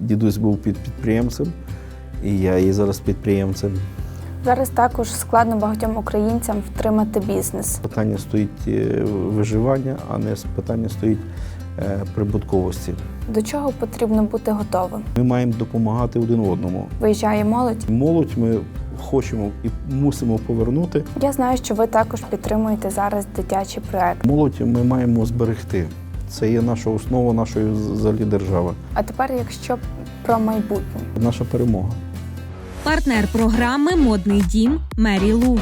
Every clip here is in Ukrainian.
дідусь був під підприємцем, і я є зараз підприємцем. Зараз також складно багатьом українцям втримати бізнес. Питання стоїть е, виживання, а не питання стоїть е, прибутковості. До чого потрібно бути готовим? Ми маємо допомагати один одному. Виїжджає молодь. Молодь ми хочемо і мусимо повернути. Я знаю, що ви також підтримуєте зараз дитячий проект. Молодь ми маємо зберегти. Це є наша основа нашої взагалі держави, А тепер, якщо про майбутнє, наша перемога. Партнер програми Модний дім Мері Лу.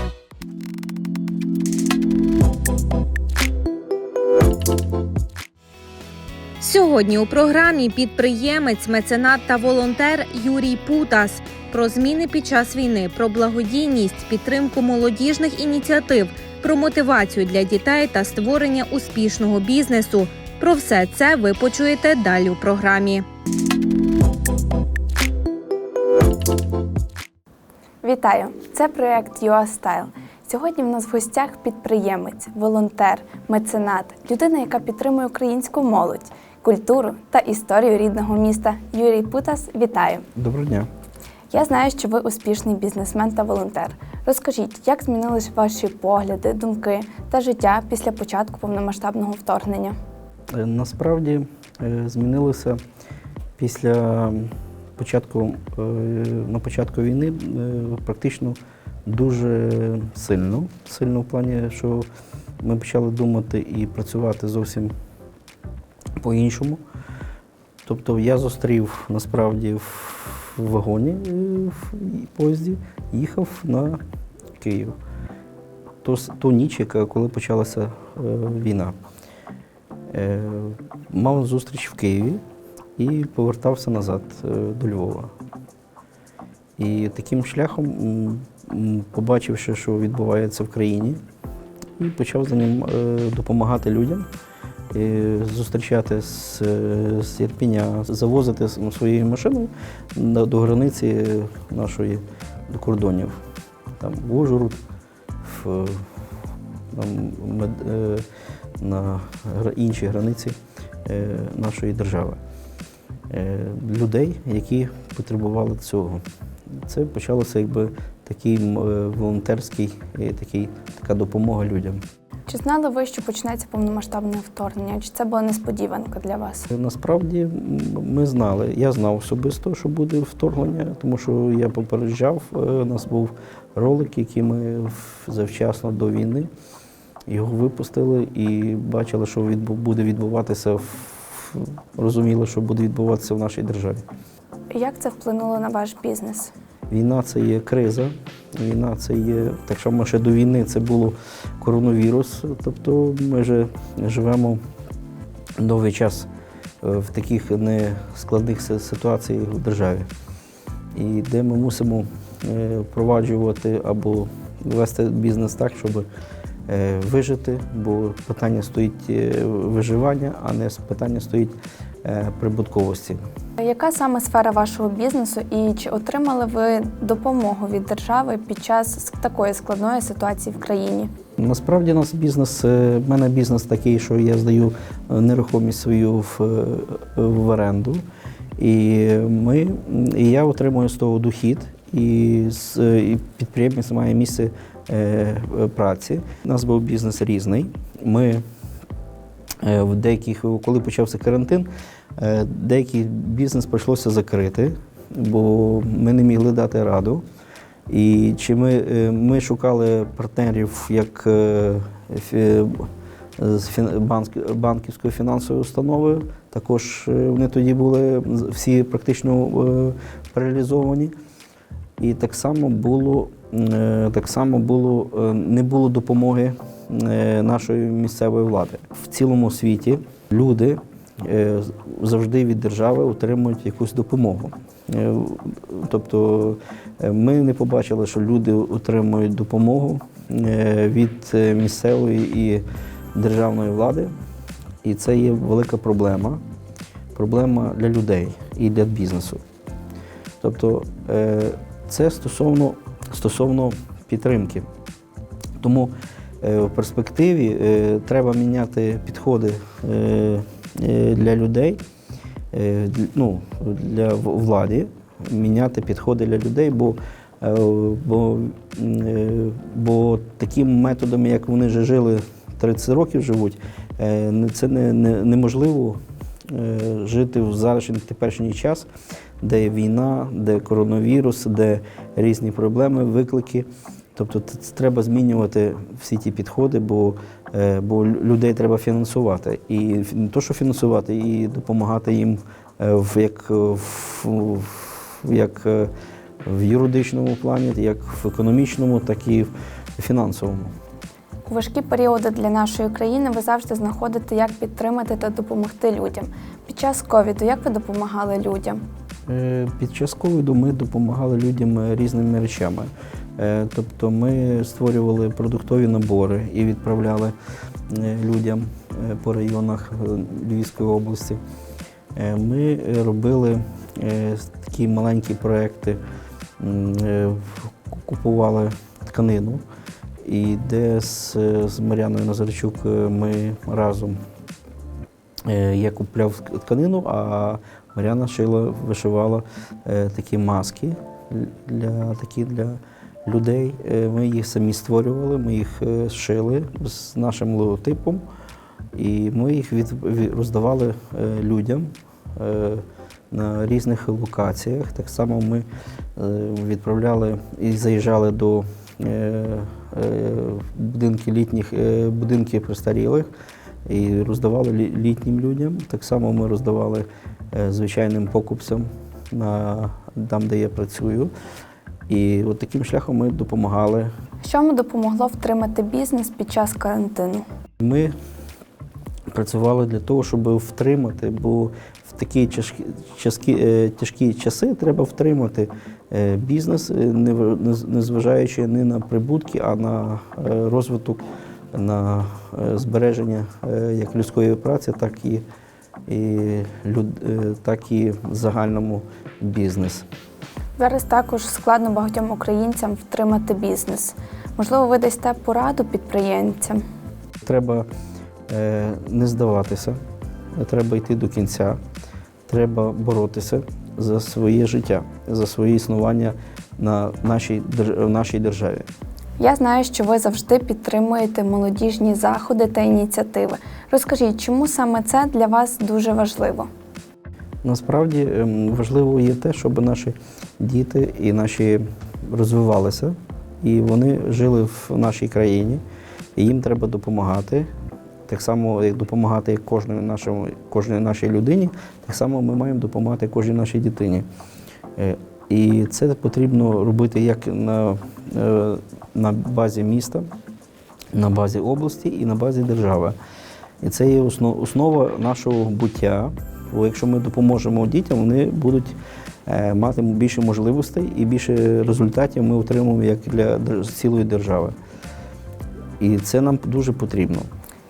Сьогодні у програмі підприємець, меценат та волонтер Юрій Путас про зміни під час війни, про благодійність, підтримку молодіжних ініціатив, про мотивацію для дітей та створення успішного бізнесу. Про все це ви почуєте далі у програмі. вітаю! Це проект Style. Сьогодні в нас в гостях підприємець, волонтер, меценат, людина, яка підтримує українську молодь, культуру та історію рідного міста. Юрій Путас, вітаю! Доброго дня. Я знаю, що ви успішний бізнесмен та волонтер. Розкажіть, як змінились ваші погляди, думки та життя після початку повномасштабного вторгнення? Е, Насправді е, змінилося після початку е, на початку війни практично дуже сильно. Сильно в плані, що ми почали думати і працювати зовсім по-іншому. Тобто я зустрів насправді в вагоні в поїзді, їхав на Київ. Ту, ту ніч, яка коли почалася війна. Е, мав зустріч в Києві і повертався назад е, до Львова. І таким шляхом, побачивши, що відбувається в країні, і почав за ним е, допомагати людям, зустрічати з, Ірпіня, завозити своєю машиною до границі нашої, до кордонів. Там в Ужгород, в, там, мед- на іншій границі е, нашої держави. Е, Людей, які потребували цього. Це почалося якби такий е, волонтерський, такий, така допомога людям. Чи знали ви, що почнеться повномасштабне вторгнення? Чи це була несподіванка для вас? Насправді ми знали, я знав особисто, що буде вторгнення, тому що я попереджав. У нас був ролик, який ми завчасно до війни його випустили і бачили, що відбу- буде відбуватися в розуміли, що буде відбуватися в нашій державі. Як це вплинуло на ваш бізнес? Війна це є криза, війна це є. Так що ми ще до війни це було коронавірус. Тобто ми вже живемо довгий час е, в таких нескладних ситуаціях в державі. І де ми мусимо е, впроваджувати або вести бізнес так, щоб вижити, бо питання стоїть е, виживання, а не питання стоїть е, прибутковості. Яка саме сфера вашого бізнесу і чи отримали ви допомогу від держави під час такої складної ситуації в країні? Насправді нас бізнес, е, в мене бізнес такий, що я здаю е, нерухомість свою в, е, в оренду. І, ми, і я отримую з того дохід, і, і підприємець має місце е, е, праці. У нас був бізнес різний. Ми е, в деяких, коли почався карантин, е, деякий бізнес прийшлося закрити, бо ми не могли дати раду. І чи ми, е, ми шукали партнерів як е, з банківською фінансовою установою. Також е, вони тоді були всі практично е, паралізовані. І так само було, е, так само було, е, не було допомоги е, нашої місцевої влади. В цілому світі люди завжди від держави отримують якусь допомогу. Тобто ми не побачили, що люди отримують допомогу від місцевої і державної влади. І це є велика проблема. Проблема для людей і для бізнесу. Тобто це стосовно, стосовно підтримки. Тому е, в перспективі е, треба міняти підходи е, для людей ну, для в- владі міняти підходи для людей, бо, бо, бо таким методом, як вони вже жили 30 років живуть, це не, не, неможливо жити в зараз теперішній час, де війна, де коронавірус, де різні проблеми, виклики. Тобто треба змінювати всі ті підходи, бо, е, бо людей треба фінансувати. І не то, що фінансувати, і допомагати їм е, в, як, е, в, як в юридичному плані, як в економічному, так і в фінансовому. У важкі періоди для нашої країни ви завжди знаходите, як підтримати та допомогти людям. Під час ковіду як ви допомагали людям? Е, Під час ковіду ми допомагали людям е, різними речами. Е, Тобто ми створювали продуктові набори і відправляли людям по районах Львівської області. Ми робили такі маленькі проекти, купували тканину, і де з, з Мар'яною Назарчук ми разом Я купляв тканину, а Мар'яна шила, вишивала е, такі маски для, такі для людей. Е, Ми їх самі створювали, ми їх е, шили з нашим логотипом, і ми їх від, роздавали людям на різних локаціях. Так само ми відправляли і заїжджали до будинків літніх будинків престарілих і роздавали літнім людям. Так само ми роздавали е, звичайним покупцям на, там, де я працюю. І от таким шляхом ми допомагали. Що вам допомогло втримати бізнес під час карантину? Ми працювали для того, щоб втримати, бо в такі тяжкі, тяжкі, е, тяжкі часи треба втримати е, бізнес, незважаючи не на прибутки, а на розвиток, на е, збереження е, як людської праці, так і, і, люд, е, так і загальному бізнес. Зараз також складно багатьом українцям втримати бізнес. Можливо, ви дасте пораду підприємцям. Треба не здаватися, треба йти до кінця, треба боротися за своє життя, за своє існування на нашій, в нашій державі. Я знаю, що ви завжди підтримуєте молодіжні заходи та ініціативи. Розкажіть, чому саме це для вас дуже важливо? Насправді ем, важливо є те, щоб наші діти і наші розвивалися, і вони жили в нашій країні, і їм треба допомагати. Так само, як допомагати кожній нашому, кожній нашій людині, так само ми маємо допомагати кожній нашій дитині. І це потрібно робити як на, е, на базі міста, на базі області і на базі держави. І це є основ- основа нашого буття. Бо якщо ми допоможемо дітям, вони будуть е, мати більше можливостей і більше результатів ми отримуємо як для цілої держави. І це нам дуже потрібно.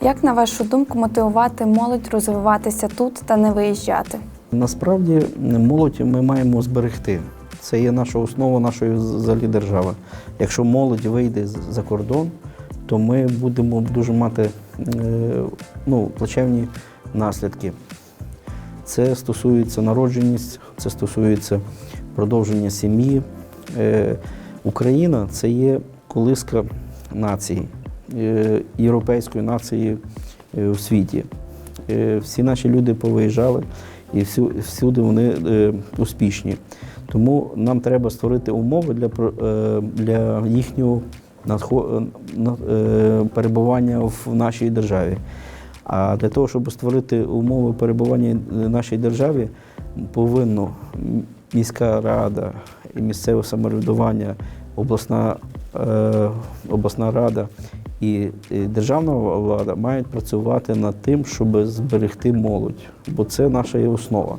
Як на вашу думку мотивувати молодь розвиватися тут та не виїжджати? Насправді молодь ми маємо зберегти. Це є наша основа нашої взагалі держави. Якщо молодь вийде за кордон, то ми будемо дуже мати е, ну, плачевні наслідки. Це стосується народженість, це стосується продовження сім'ї. Е, Україна це є колиска нації, е, європейської нації в світі. Всі наші люди повиїжджали і всюди вони успішні. Тому нам треба створити умови для, е, для їхнього надхо- е, е, перебування в нашій державі. А для того, щоб створити умови перебування в нашій державі, повинно міська рада і місцеве самоврядування, обласна, обласна рада і, державна влада мають працювати над тим, щоб зберегти молодь, бо це наша основа.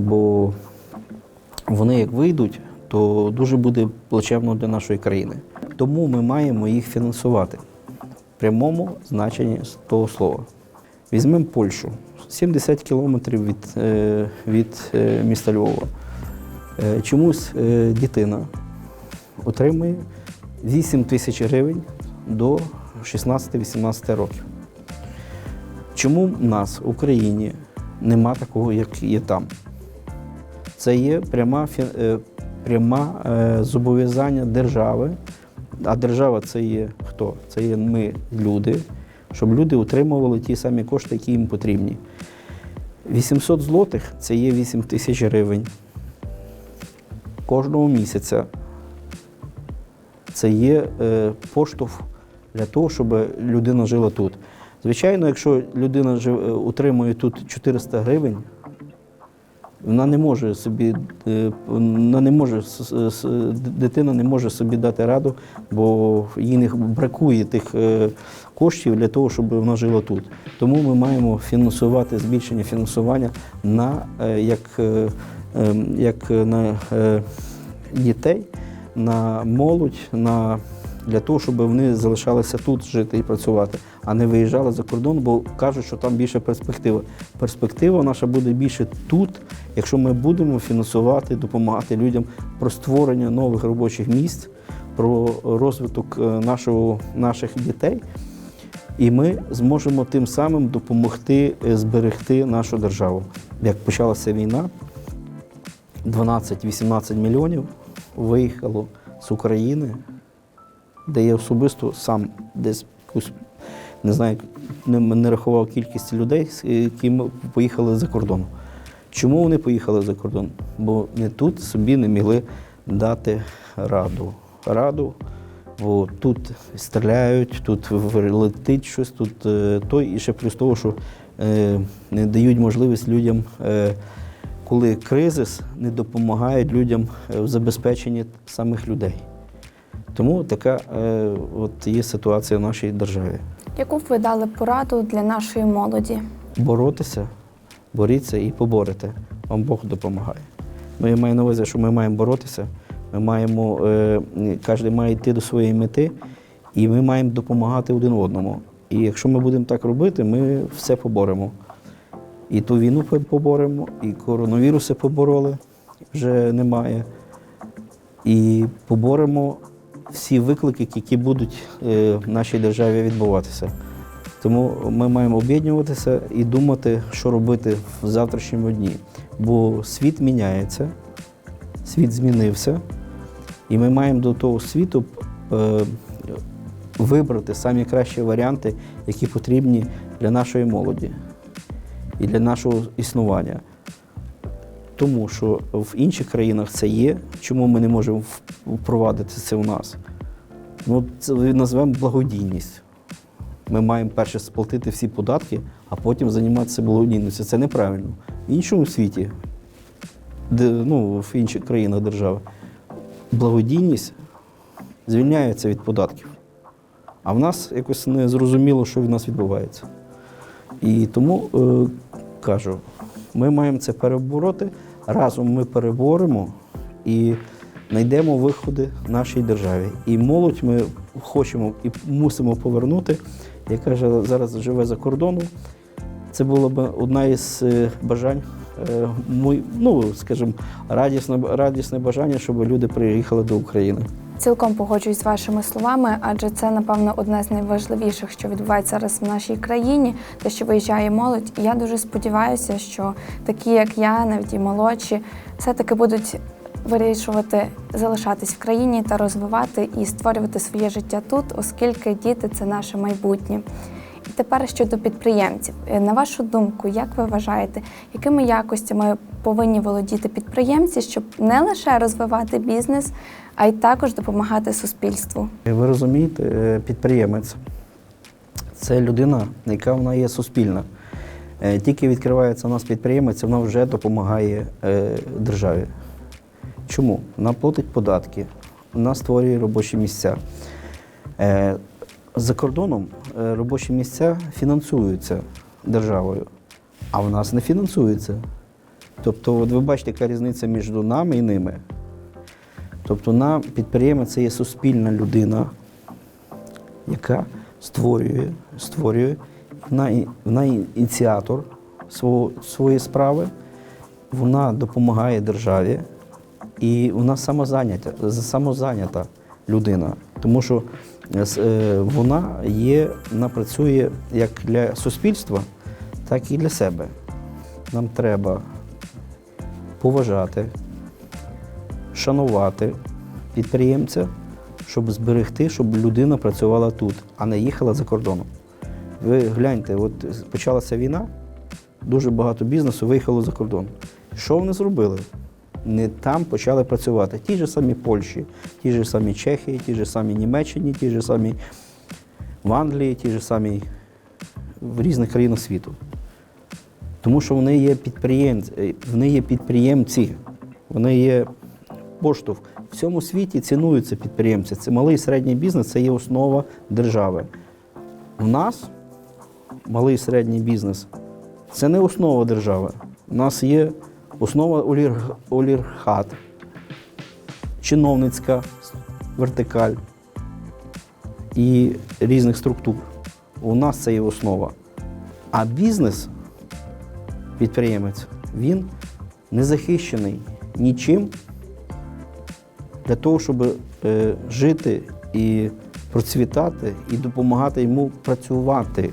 Бо вони як вийдуть, то дуже буде плачевно для нашої країни. Тому ми маємо їх фінансувати в прямому значенні того слова. Візьмемо Польщу 70 кілометрів від, е, від е, міста Львова. Е, Чомусь дитина отримує 8 тисяч гривень до 16-18 років. Чому в нас в Україні нема такого, як є там. Це є пряма, е, пряма е, зобов'язання держави. А держава це є хто? Це є ми, люди, щоб люди отримували ті самі кошти, які їм потрібні. 800 злотих це є 8 тисяч гривень. Кожного місяця це є е, поштовх для того, щоб людина жила тут. Звичайно, якщо людина жив, утримує тут 400 гривень, вона не може собі, е, вона не може, дитина не може собі дати раду, бо їй не бракує тих е, коштів для того, щоб вона жила тут. Тому ми маємо фінансувати збільшення фінансування на е, як, е, е, як на дітей, на молодь, на для того, щоб вони залишалися тут жити і працювати, а не виїжджали за кордон, бо кажуть, що там більше перспектива. Перспектива наша буде більше тут, якщо ми будемо фінансувати, допомагати людям про створення нових робочих місць, про розвиток е, нашого, наших дітей. І ми зможемо тим самим допомогти е, зберегти нашу державу. Як почалася війна, 12-18 мільйонів виїхало з України, де я особисто сам десь не знаю, не, не рахував кількість людей, які м- поїхали за кордон. Чому вони поїхали за кордон? Бо не тут собі не могли дати раду. Раду, бо тут стріляють, тут летить щось, тут е, той, і ще плюс того, що е, не дають можливість людям, е, коли кризис, не допомагають людям е, в забезпеченні самих людей. Тому така е, от є ситуація в нашій державі. Яку б ви дали пораду для нашої молоді? Боротися, боріться і поборете. Вам Бог допомагає. Ну, я маю на увазі, що ми маємо боротися, ми маємо, е, кожен має йти до своєї мети, і ми маємо допомагати один одному. І якщо ми будемо так робити, ми все поборемо. І ту війну поборемо, і коронавіруси побороли, вже немає. І поборемо всі виклики, які будуть е, в нашій державі відбуватися. Тому ми маємо об'єднуватися і думати, що робити в завтрашньому дні. Бо світ міняється, світ змінився, і ми маємо до того світу е, вибрати самі кращі варіанти, які потрібні для нашої молоді і для нашого існування. Тому що в інших країнах це є, чому ми не можемо впровадити це у нас? Ну, це назвемо благодійність. Ми маємо перше сплатити всі податки, а потім займатися благодійністю. Це неправильно. В іншому світі, де, ну, в інших країнах держави, благодійність звільняється від податків. А в нас якось не зрозуміло, що в нас відбувається. І тому е, кажу, ми маємо це перебороти. Разом ми переборемо і знайдемо виходи нашій державі. І молодь ми хочемо і мусимо повернути, яка зараз живе за кордоном. Це була б одна із е, бажань, е, ну, скажімо, радісне, радісне бажання, щоб люди приїхали до України. Цілком погоджуюсь з вашими словами, адже це, напевно, одне з найважливіших, що відбувається зараз в нашій країні, те, що виїжджає молодь. І я дуже сподіваюся, що такі, як я, навіть і молодші, все-таки будуть вирішувати залишатись в країні та розвивати і створювати своє життя тут, оскільки діти це наше майбутнє. І тепер щодо підприємців. Е, На вашу думку, як ви вважаєте, якими якостями повинні володіти підприємці, щоб не лише розвивати бізнес, а й також допомагати суспільству? Ви розумієте, е, підприємець це людина, яка вона є суспільна. Е, Тільки відкривається у нас підприємець, вона вже допомагає е, державі. Чому? Вона платить податки, вона створює робочі місця. Е, За кордоном е, робочі місця фінансуються державою, а в нас не фінансуються. Тобто, от ви бачите, яка різниця між нами і ними. Тобто на підприємець це є суспільна людина, яка створює, створює вона, вона ініціатор свого, своєї справи, вона допомагає державі, і вона самозайнята, самозайнята людина. Тому що е, е, вона є, вона працює як для суспільства, так і для себе. нам треба поважати, шанувати підприємця, щоб зберегти, щоб людина працювала тут, а не їхала за кордоном. Ви гляньте, от почалася війна, дуже багато бізнесу виїхало за кордон. Що вони зробили? Не там почали працювати. Ті ж самі Польщі, ті ж самі Чехії, ті ж самі Німеччині, ті ж самі в Англії, ті ж самі в різних країнах світу. Тому що вони є підприємці, вони є підприємці, вони є поштовх. В цьому світі цінуються підприємці. Це малий і середній бізнес це є основа держави. У нас малий і середній бізнес це не основа держави. У нас є основа оліг- олігархат, чиновницька вертикаль і різних структур. У нас це є основа. А бізнес, підприємець, він не захищений нічим для того, щоб е, жити і процвітати, і допомагати йому працювати.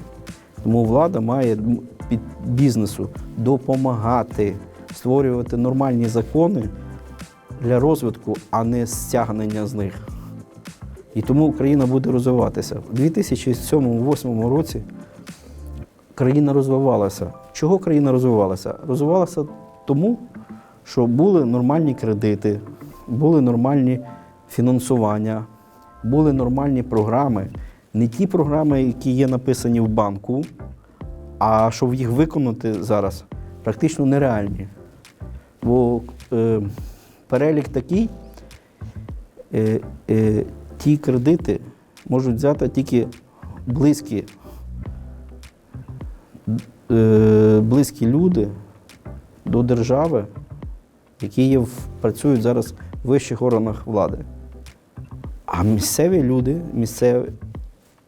Тому влада має під бізнесу допомагати створювати нормальні закони для розвитку, а не стягнення з них. І тому Україна буде розвиватися. У 2007-2008 році країна розвивалася. Чого країна розвивалася? Розвивалася тому, що були нормальні кредити, були нормальні фінансування, були нормальні програми. Не ті програми, які є написані в банку, а щоб їх виконати зараз, практично нереальні. Бо е, перелік такий, е, е, ті кредити можуть взяти тільки близькі, е, близькі люди до держави, які є в, працюють зараз вищих органах влади. А місцеві люди, місцеві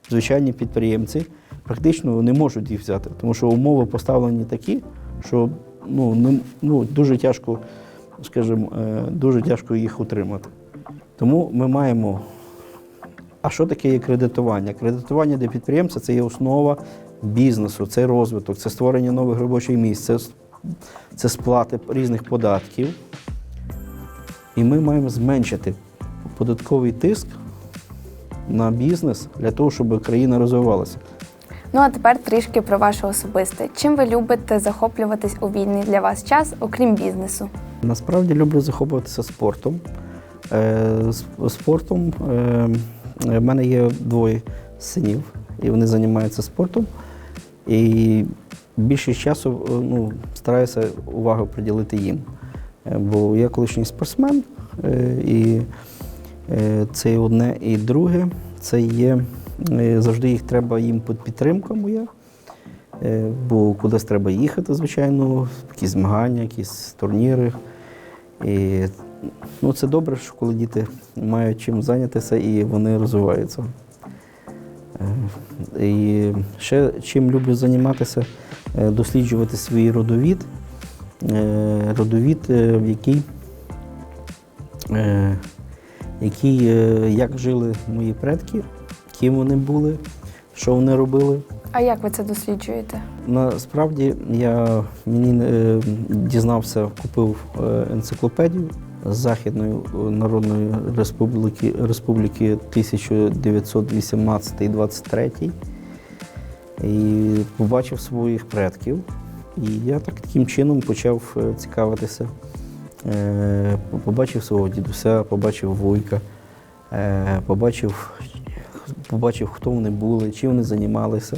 звичайні підприємці практично не можуть їх взяти, тому що умови поставлені такі, що ну, не, ну, дуже тяжко, скажімо, е, дуже тяжко їх утримати. Тому ми маємо. А що таке є кредитування? Кредитування для підприємця це є основа бізнесу, це розвиток, це створення нових робочих місць, це, це сплати різних податків. І ми маємо зменшити податковий тиск на бізнес для того, щоб країна розвивалася. Ну а тепер трішки про ваше особисте. Чим ви любите захоплюватись у вільний для вас час, окрім бізнесу? Насправді люблю захоплюватися спортом. Е, Спортом е, в мене є двоє синів, і вони займаються спортом. І більшість часу е, ну, стараюся увагу приділити їм. Е, Бо я колишній спортсмен, е, і е, це одне і друге. Це є завжди їх треба їм під підтримка моя. Бо кудись треба їхати, звичайно, якісь змагання, якісь турніри. І ну, це добре, що коли діти мають чим зайнятися і вони розвиваються. І ще чим люблю займатися, досліджувати свій родовід. Е, Родовід, е, в який, е, який, як жили мої предки, ким вони були, що вони робили. А як ви це досліджуєте? Насправді я мені дізнався, купив енциклопедію з Західної Народної Республіки, Республіки 1918-23 і побачив своїх предків. І я так таким чином почав е, цікавитися. Е, Побачив свого дідуся, побачив вуйка, е, побачив, побачив, хто вони були, чим вони займалися.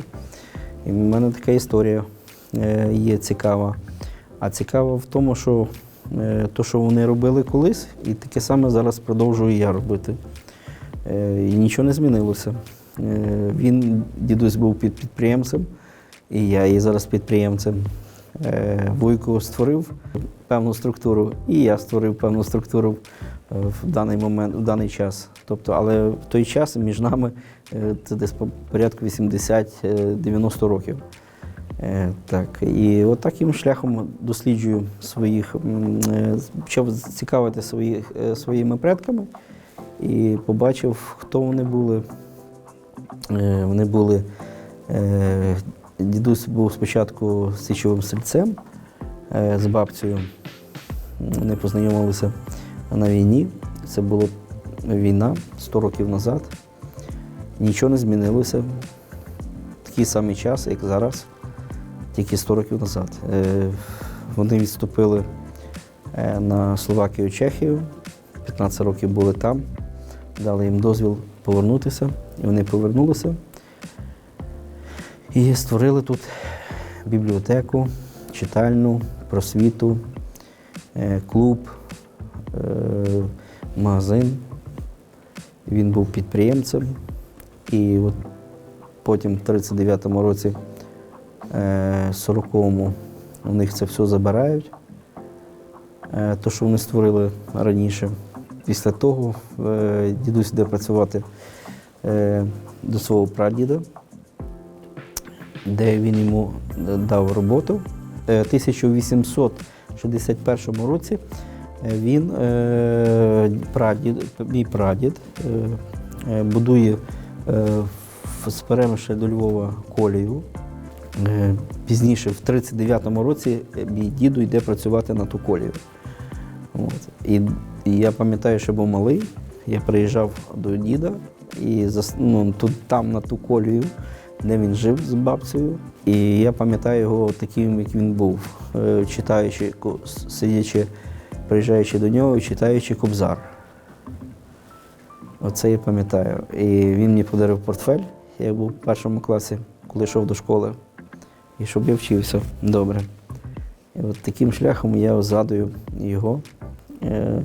І в мене така історія є цікава. А цікава в тому, що е, то, що вони робили колись, і таке саме зараз продовжую я робити. І нічого не змінилося. Він, дідусь, був під підприємцем, і я є зараз підприємцем. Е, Вуйко створив певну структуру, і я створив певну структуру е, в даний момент, в даний час. Тобто, але в той час між нами е, це десь по порядку 80-90 років. Так, і от таким шляхом досліджую своїх, почав цікавити своїх, своїми предками і побачив, хто вони були. Вони були. Дідусь був спочатку січовим стрільцем, е, з бабцею. Вони познайомилися на війні. Це була війна 100 років назад. Нічого не змінилося. Такий самий час, як зараз, тільки 100 років назад. Е, Вони відступили е, на Словакію, Чехію. 15 років були там, дали їм дозвіл повернутися, і вони повернулися. І створили тут бібліотеку, читальну, просвіту, е, клуб, е, магазин. Він був підприємцем. І от потім в 39-му році, е, 40-му, у них це все забирають. Е, То, що вони створили раніше. Після того е, дідусь йде працювати е, до свого прадіда, де він йому дав роботу. Е, 1861 році е, він, е, прадід, мій прадід, будує з Перемиша до Львова колію. Пізніше, в 39-му році, мій діду йде працювати на ту колію. От. І, і я пам'ятаю, що був малий, я приїжджав до діда і зас, ну, тут, там на ту колію, де він жив з бабцею. І я пам'ятаю його таким, як він був, е, читаючи, сидячи, приїжджаючи до нього читаючи кобзар. Оце я пам'ятаю. І він мені подарив портфель. Я був в першому класі, коли йшов до школи. І щоб я вчився добре. І от таким шляхом я згадую його, е, е,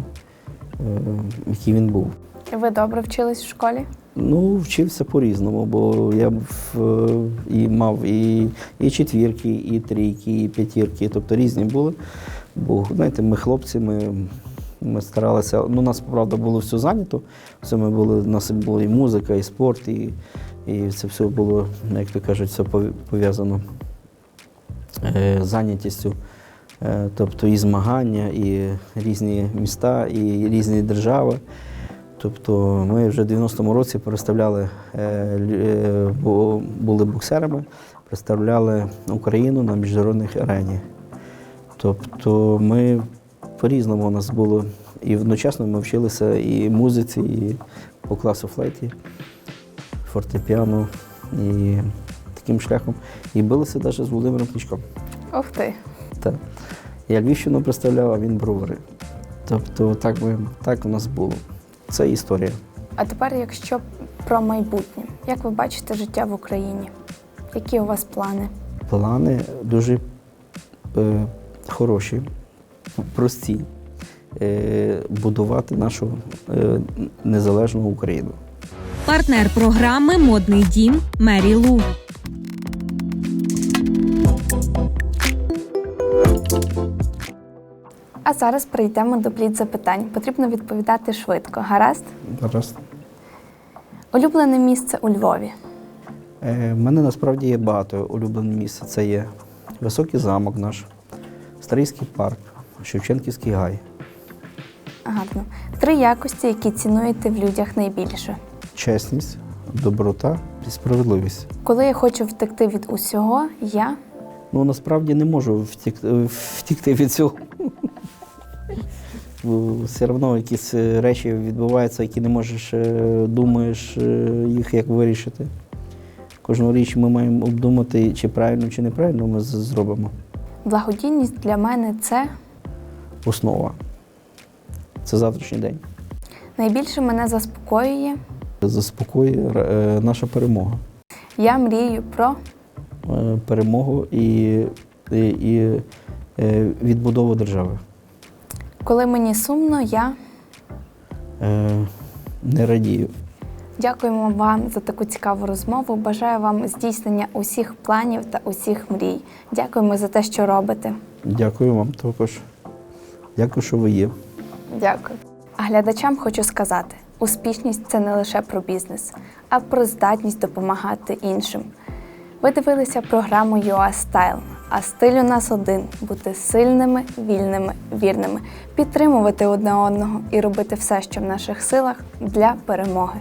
який він був. Ви добре вчились в школі? Ну, вчився по-різному, бо я е, і мав і, і четвірки, і трійки, і п'ятірки, тобто різні були. Бо, знаєте, ми хлопці, ми, ми старалися. Ну, нас, правда, було все зайнято. Все ми були, у нас була і музика, і спорт, і, і це все було, як то кажуть, все пов'язано е, з зайнятістю. Е, Тобто і змагання, і різні міста, і різні держави. Тобто ми вже в 90-му році представляли, е, е, були боксерами, представляли Україну на міжнародних арені. Тобто ми по-різному у нас було. І одночасно ми вчилися і музиці, і по класу флейті, фортепіано, і таким шляхом. І билися навіть з Володимиром Кличком. Ух ти. Так. Я Львівщину представляв, а він бровари. Тобто так, ми, так у нас було. Це історія. А тепер, якщо про майбутнє, як ви бачите життя в Україні? Які у вас плани? Плани дуже е, хороші, прості. Е, будувати нашу е, незалежну Україну. Партнер програми Модний дім Мері Лу. Зараз перейдемо до плід запитань. Потрібно відповідати швидко. Гаразд? Зараз. Улюблене місце у Львові. Е, в мене насправді є багато улюблених місць. Це є Високий замок наш, Старийський парк, Шевченківський гай, Гарно. Три якості, які цінуєте в людях найбільше. чесність, доброта і справедливість. Коли я хочу втекти від усього, я Ну, насправді не можу втікти, втікти від цього. Бо все одно якісь е, речі відбуваються, які не можеш, е, думаєш е, їх як вирішити. Кожну річ ми маємо обдумати, чи правильно, чи неправильно ми зробимо. благодійність для мене це Основа. Це завтрашній день. найбільше мене заспокоює. Заспокоює е, наша перемога. Я мрію про Е, Перемогу і, і, і е, відбудову держави. Коли мені сумно, я Е, Не радію. дякуємо вам за таку цікаву розмову. Бажаю вам здійснення усіх планів та усіх мрій. Дякуємо за те, що робите. Дякую вам також. Дякую, що ви є. Дякую. А глядачам хочу сказати: успішність це не лише про бізнес, а про здатність допомагати іншим. Ви дивилися програму UA Style, а стиль у нас один бути сильними, вільними, вірними, підтримувати одне одного і робити все, що в наших силах для перемоги.